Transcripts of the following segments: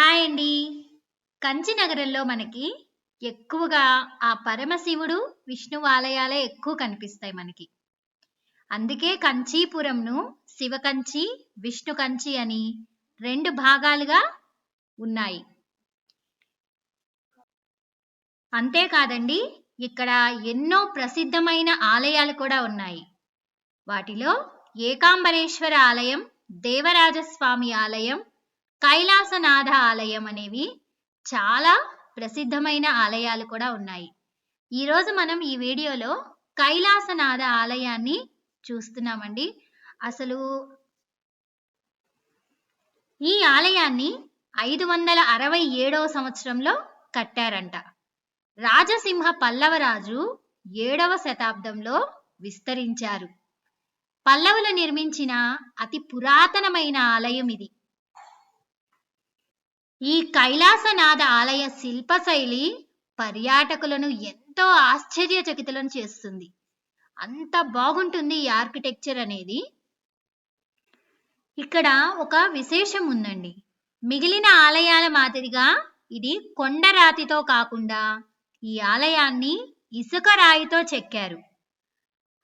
Hi అండి. కంచి నగరంలో మనకి ఎక్కువగా ఆ పరమశివుడు, విష్ణు ఆలయాలే ఎక్కువ కనిపిస్తాయి మనకి. అందుకే కంచీపురంను శివకంచి, విష్ణు కంచి అని రెండు భాగాలుగా ఉన్నాయి. అంతేకాదండి ఇక్కడ ఎన్నో ప్రసిద్ధమైన ఆలయాలు కూడా ఉన్నాయి. వాటిలో ఏకాంబరేశ్వర ఆలయం, దేవరాజస్వామి ఆలయం, కైలాసనాథ ఆలయం అనేవి చాలా ప్రసిద్ధమైన ఆలయాలు కూడా ఉన్నాయి. ఈరోజు మనం ఈ వీడియోలో కైలాసనాథ ఆలయాన్ని చూస్తున్నామండి. అసలు ఈ ఆలయాన్ని 567వ సంవత్సరంలో కట్టారంట. రాజసింహ పల్లవరాజు ఏడవ శతాబ్దంలో విస్తరించారు. పల్లవులు నిర్మించిన అతి పురాతనమైన ఆలయం ఇది. ఈ కైలాసనాథ ఆలయ శిల్పశైలి పర్యాటకులను ఎంతో ఆశ్చర్యచకితులను చేస్తుంది. అంత బాగుంటుంది ఈ ఆర్కిటెక్చర్ అనేది. ఇక్కడ ఒక విశేషం ఉందండి. మిగిలిన ఆలయాల మాదిరిగా ఇది కొండరాతితో కాకుండా ఈ ఆలయాన్ని ఇసుక రాయితో చెక్కారు.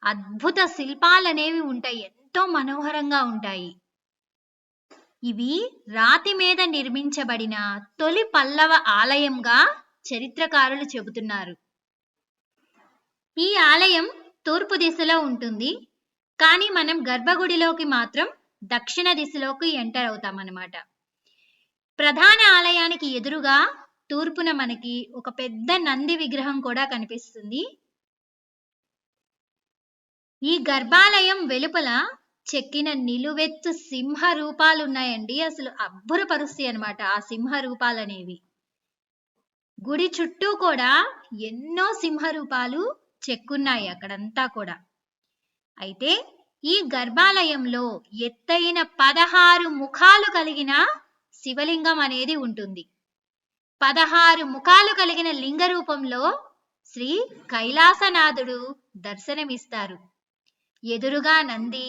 అద్భుత శిల్పాలనేవి ఉంటాయి. ఎంతో మనోహరంగా ఉంటాయి. ఇవి రాతి మీద నిర్మించబడిన తొలి పల్లవ ఆలయంగా చరిత్రకారులు చెబుతున్నారు. ఈ ఆలయం తూర్పు దిశలో ఉంటుంది. కానీ మనం గర్భగుడిలోకి మాత్రం దక్షిణ దిశలోకి ఎంటర్ అవుతామన్నమాట. ప్రధాన ఆలయానికి ఎదురుగా తూర్పున మనకి ఒక పెద్ద నంది విగ్రహం కూడా కనిపిస్తుంది. ఈ గర్భాలయం వెలుపల చెక్కిన నిలువెత్తు సింహ రూపాలు ఉన్నాయండి. అసలు అబ్బురపరుస్తాయి అన్నమాట ఆ సింహ రూపాలనేవి. గుడి చుట్టూ కూడా ఎన్నో సింహ రూపాలు చెక్కున్నాయి అక్కడంతా కూడా. అయితే ఈ గర్భాలయంలో ఎత్తైన 16 ముఖాలు కలిగిన శివలింగం అనేది ఉంటుంది. 16 ముఖాలు కలిగిన లింగ రూపంలో శ్రీ కైలాసనాథుడు దర్శనమిస్తారు. ఎదురుగా నంది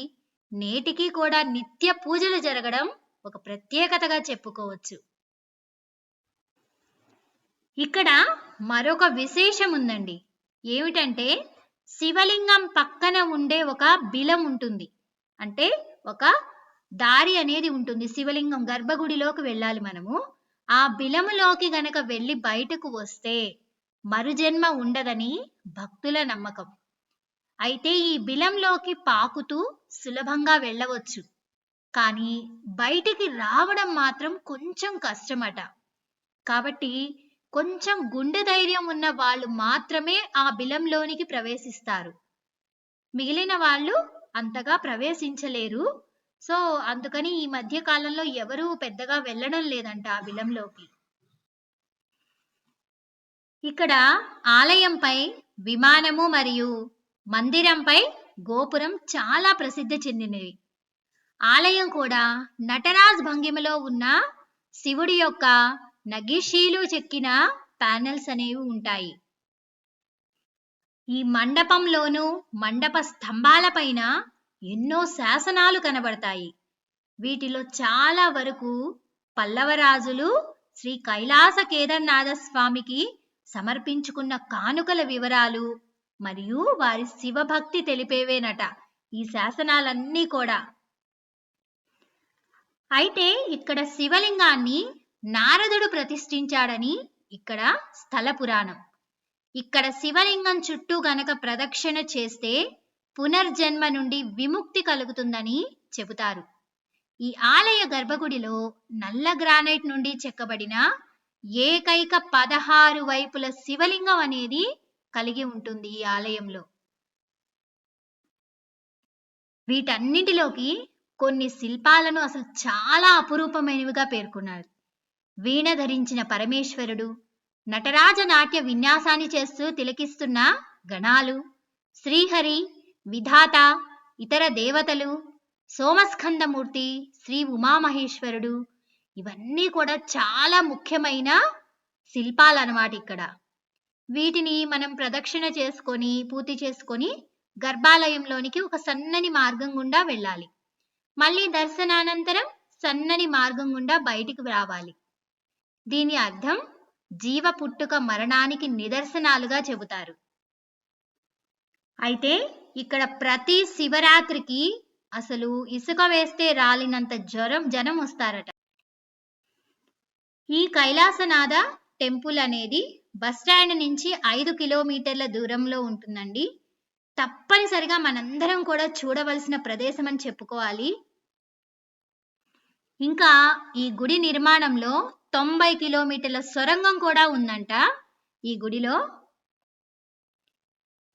నేటికి కూడా నిత్య పూజలు జరగడం ఒక ప్రత్యేకతగా చెప్పుకోవచ్చు. ఇక్కడ మరొక విశేషం ఉందండి. ఏమిటంటే శివలింగం పక్కన ఉండే ఒక బిలం ఉంటుంది. అంటే ఒక దారి అనేది ఉంటుంది. శివలింగం గర్భగుడిలోకి వెళ్ళాలి మనము. ఆ బిలములోకి గనక వెళ్ళి బయటకు వస్తే మరుజన్మ ఉండదని భక్తుల నమ్మకం. అయితే ఈ బిలంలోకి పాకుతూ సులభంగా వెళ్ళవచ్చు. కానీ బయటికి రావడం మాత్రం కొంచెం కష్టమట. కాబట్టి కొంచెం గుండె ధైర్యం ఉన్న వాళ్ళు మాత్రమే ఆ బిలంలోనికి ప్రవేశిస్తారు. మిగిలిన వాళ్ళు అంతగా ప్రవేశించలేరు. సో అందుకని ఈ మధ్య కాలంలో ఎవరూ పెద్దగా వెళ్ళడం లేదంట ఆ బిలంలోకి. ఇక్కడ ఆలయంపై విమానము మరియు మందిరంపై గోపురం చాలా ప్రసిద్ధి చెందినవి. ఆలయం కూడా నటరాజ్ భంగిమలో ఉన్న శివుడి యొక్క నగిషీలు చెక్కిన ప్యానెల్స్ అనేవి ఉంటాయి. ఈ మండపంలోను మండప స్తంభాలపైన ఎన్నో శాసనాలు కనబడతాయి. వీటిలో చాలా వరకు పల్లవరాజులు శ్రీ కైలాస కేదార్నాథ స్వామికి సమర్పించుకున్న కానుకల వివరాలు మరియు వారి శివభక్తి తెలిపేవేనట ఈ శాసనాలన్నీ కూడా. అయితే ఇక్కడ శివలింగాన్ని నారదుడు ప్రతిష్ఠించాడని ఇక్కడ స్థల పురాణం. ఇక్కడ శివలింగం చుట్టూ గనక ప్రదక్షిణ చేస్తే పునర్జన్మ నుండి విముక్తి కలుగుతుందని చెబుతారు. ఈ ఆలయ గర్భగుడిలో నల్ల గ్రానైట్ నుండి చెక్కబడిన ఏకైక 16 వైపుల శివలింగం అనేది కలిగి ఉంటుంది ఈ ఆలయంలో. వీటన్నిటిలోకి కొన్ని శిల్పాలను అసలు చాలా అపురూపమైనవిగా పేర్కొన్నారు. వీణ ధరించిన పరమేశ్వరుడు, నటరాజ నాట్య విన్యాసాన్ని చేస్తూ తిలకిస్తున్న గణాలు, శ్రీహరి, విధాత, ఇతర దేవతలు, సోమస్కందమూర్తి, శ్రీ ఉమామహేశ్వరుడు ఇవన్నీ కూడా చాలా ముఖ్యమైన శిల్పాలన్నమాట ఇక్కడ. వీటిని మనం ప్రదక్షిణ చేసుకొని పూర్తి చేసుకొని గర్భాలయంలోనికి ఒక సన్నని మార్గం గుండా వెళ్ళాలి. మళ్ళీ దర్శనానంతరం సన్నని మార్గం గుండా బయటికి రావాలి. దీని అర్థం జీవ పుట్టుక మరణానికి నిదర్శనాలుగా చెబుతారు అయితే ఇక్కడ ప్రతి శివరాత్రికి అసలు ఇసుక వేస్తే రాలినంత జ్వరం జనం వస్తారట ఈ కైలాసనాథ టెంపుల్ అనేది బస్ స్టాండ్ నుంచి ఐదు కిలోమీటర్ల దూరంలో ఉంటుందండి. తప్పనిసరిగా మనందరం కూడా చూడవలసిన ప్రదేశం అని చెప్పుకోవాలి. ఇంకా ఈ గుడి నిర్మాణంలో తొంభై కిలోమీటర్ల సొరంగం కూడా ఉందంట ఈ గుడిలో.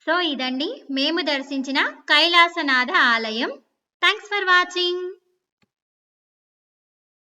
సో ఇదండి. మేము దర్శించిన కైలాసనాథ ఆలయం. Thanks for watching